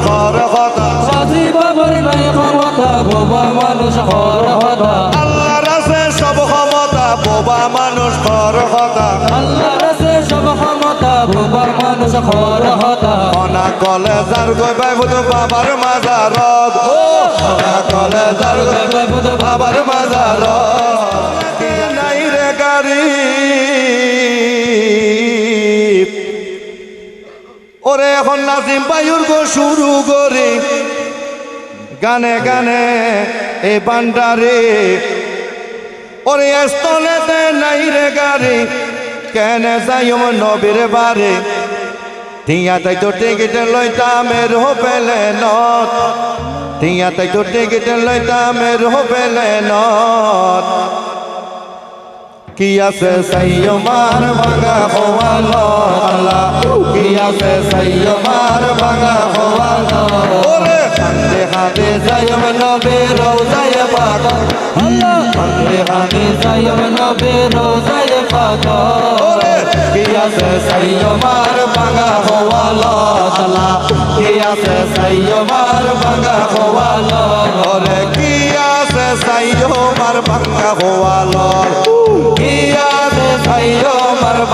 খর কথা সাজি বাবার নাই বোবা মানুষ হর হতা আল্লাহর আছে সব ক্ষমতা বোবা মানুষ খর কথা আল্লাহ রাসে সব মানুষ হর হতা অনা কলে পাই বুধু বাবার মাজারত ও অনা কলে পাই বুধু বাবার মাজারত নাই রে গাড়ি নাজিম বায়ুর গো শুরু করে গানে গানে এ বান্ডারে ওরে স্থলেতে নাই রে গাড়ি কেন যাই নবীর বারে। টিয়া তাই তো টিকিট লইতাম এর পেলে নত টিয়া তাই তো টিকিট লইতাম এর পেলে নত কি আছে সাইয় মার ভাঙা হওয়াল আল্লাহ কি আছে সাইয় মার ভাঙা হওয়াল ওরে হাতে হাতে যাইম নবে রোজায় পাক আল্লাহ হাতে হাতে সাইয়ম নবে রোজায় পাক ওরে কি আছে সাইয় মার ভাঙা হওয়াল আল্লাহ, কি আছে সাইয় মার ভাঙা হওয়াল ওরে কি আছে হওয়াল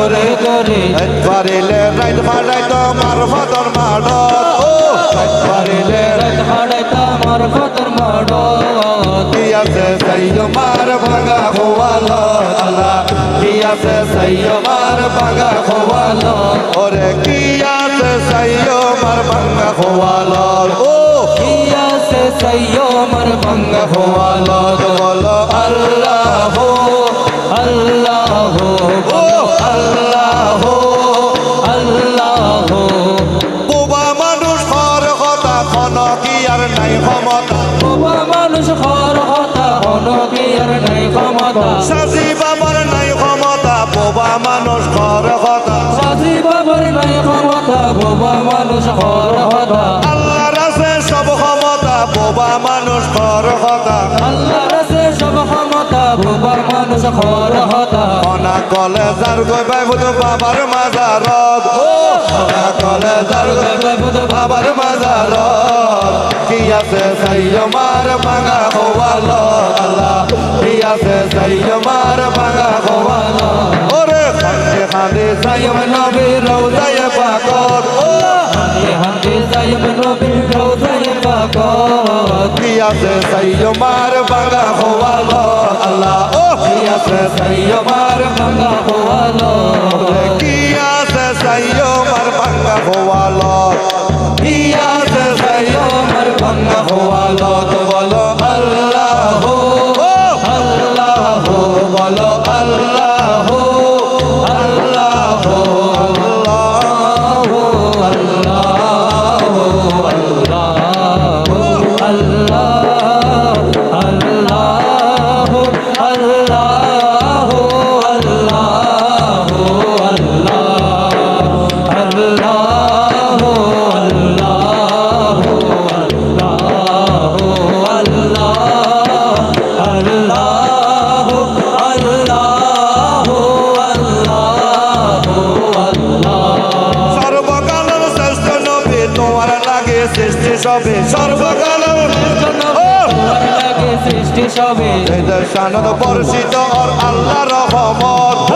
করে করে। পারিলে রাইত মারাই তো মার ফদর মাডত ও পারিলে রাত হাড়াইতা আমার ফতর মাড কি আছে সাইয় মার ভাঙা হওয়াল আল্লাহ কি আছে সাইয় মার ভাঙা হওয়াল ওরে কি আছে সাইয় মার ভাঙা হওয়াল ও কিয়া সে সইয়ো মর ভঙ্গ হওয়াল বলো আল্লাহ আল্লাহ ও আল্লাহ আল্লাহ। কোবা মানুষ হর কথা খন কি আর নাই ক্ষমতা? বাবা মানুষ হর হতা হন কি আর নাই ক্ষমতা? সাজি বাবার নাই ক্ষমতা বোবা মানুষ হর কথা সাজি বাবার নাই ক্ষমতা মানুষ হর হতা। আল্লাহর আছে সব ক্ষমতা বোবা মানুষ হর কথা আল্লাহ রাসে সব ক্ষমতা বাবা মানুষ হর হতা অনা কলে যার গৈ পাই বুধু বাবার মাজারত ও অনা কলে যার গৈ পাই বুধু বাবার মাজারত কি আছে সাইয় মার ভাঙা হওয়াল আল্লাহ কি আছে সাইয় মার ভাঙা হওয়াল ওরে খান্দে খান্দে সাইয় নবী রওজায় পাকত। ও হাতে হাতে যাইব নবী রোজায় পাক কি আছে সাইয় মার ভাঙা হওয়াল আল্লাহ ও কি আছে সাইয় মার ভাঙ্গা হওয়ালো কি আছে সাইয় বাগা হওয়ালো হওয়াল কি আছে সাইয় মর ভাঙ্গা হওয়াল সৃষ্টি সবে সানদ বর্ষিত ওর আল্লাহ রহমত।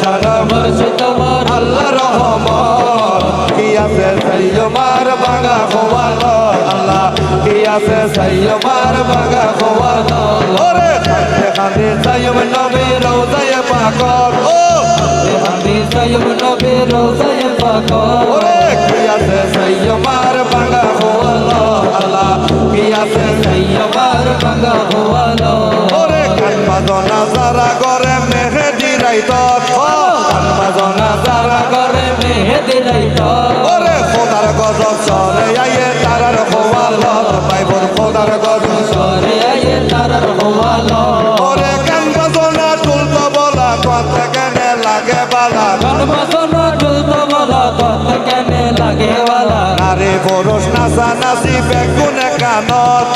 সানদ বর্ষিত তোমার আল্লাহ রহমত। কি আছে সৈয়মার বাগা খোয়াল আল্লাহ কি আছে সৈয়মার বাগা খোয়াল ওরে সৈয়ম নবী রওজায় পাকত ও হাতে সাইব নবী ওরে কি আছে রাইত ওরে খোদার গজব চলে আইয়ে তারার খোয়ালত বাইবর খোদার গজব করে আয়ে তারার হওয়ালো। ওরে গান বাজনা তুলত বলা কথা কেনে লাগে বালা। গান বাজনা চলতো বলা কত কেনে লাগে বরস বেগুনে কানত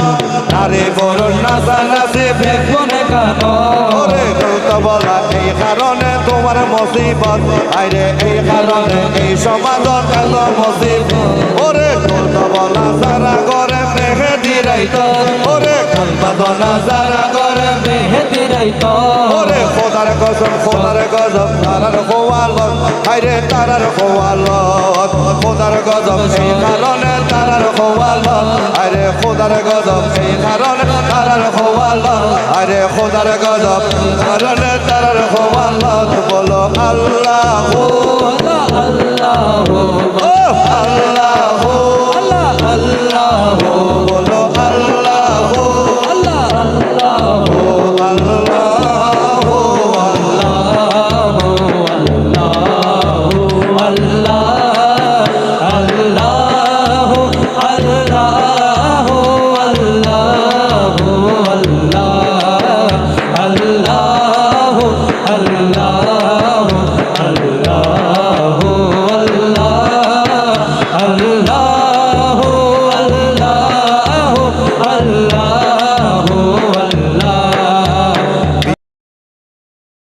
বরস বেগুন কোনে ওরে তুলত বলা এই কারণে তোমার মুসিবত আইরে, এই কারণে এই সমাজত এত মসিবত ওরে কত বলা সারা করে মেঘে দিরাইত ওরে কত বলা সারা করে মেহেদি রাইত। ওরে খোদার কসম খোদার গজব, তারার খোয়ালত। হাইরে তারার খোয়ালত, খোদার গজব, সেই কারণে তারার খোয়ালত। আরে খোদার গজব, সেই কারণে তারার খোয়ালত। আরে খোদার গজব কারণে তারার খোয়ালত। বলো আল্লাহ আল্লাহ আল্লাহ আল্লাহ